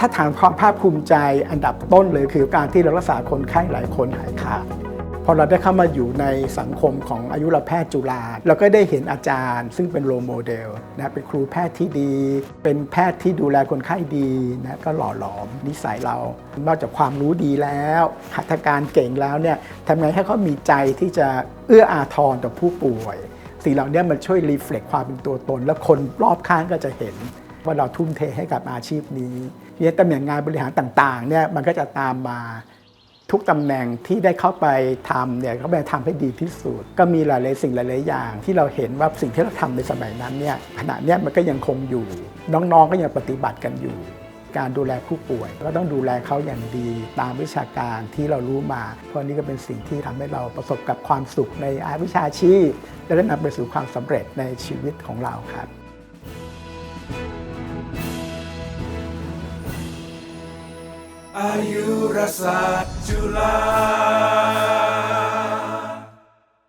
ถ้าถามความภาคภูมิใจอันดับต้นเลยคือการที่เรารักษาคนไข้หลายคนหายขาดพอเราได้เข้ามาอยู่ในสังคมของอายุรแพทย์จุฬาเราก็ได้เห็นอาจารย์ ซึ่งเป็นโรโมเดลนะเป็นครูแพทย์ที่ดี เป็นแพทย์ที่ดูแลคนไข้ดีนะก็หล่อหลอมนิสัยเรา นอกจากความรู้ดีแล้วหัตถการเก่งแล้วเนี่ยทำไงให้เขามีใจที่จะเอื้ออาทรต่อผู้ป่วย สิ่งเหล่านี้มันช่วยรีเฟล็กความเป็นตัวตน แล้วคนรอบข้างก็จะเห็น ว่าเราทุ่มเทให้กับอาชีพนี้เนี่ยตำแหน่งงานบริหารต่างๆเนี่ยมันก็จะตามมาทุกตำแหน่งที่ได้เข้าไปทำเนี่ยก็ไปทำให้ดีที่สุด ก็มีหลายๆสิ่งหลายๆอย่าง ที่เราเห็นว่าสิ่งที่เราทำในสมัยนั้นเนี่ยขณะเนี้ยมันก็ยังคงอยู่ น้องๆก็ยังปฏิบัติกันอยู่ การดูแลผู้ป่วย ก็ต้องดูแลเขาอย่างดีตามวิชาการที่เรารู้มา เพราะนี่ก็เป็นสิ่งที่ทำให้เราประสบกับความสุขในอาวิชาชีพและนำไปสู่ความสำเร็จในชีวิตของเราครับ อายุ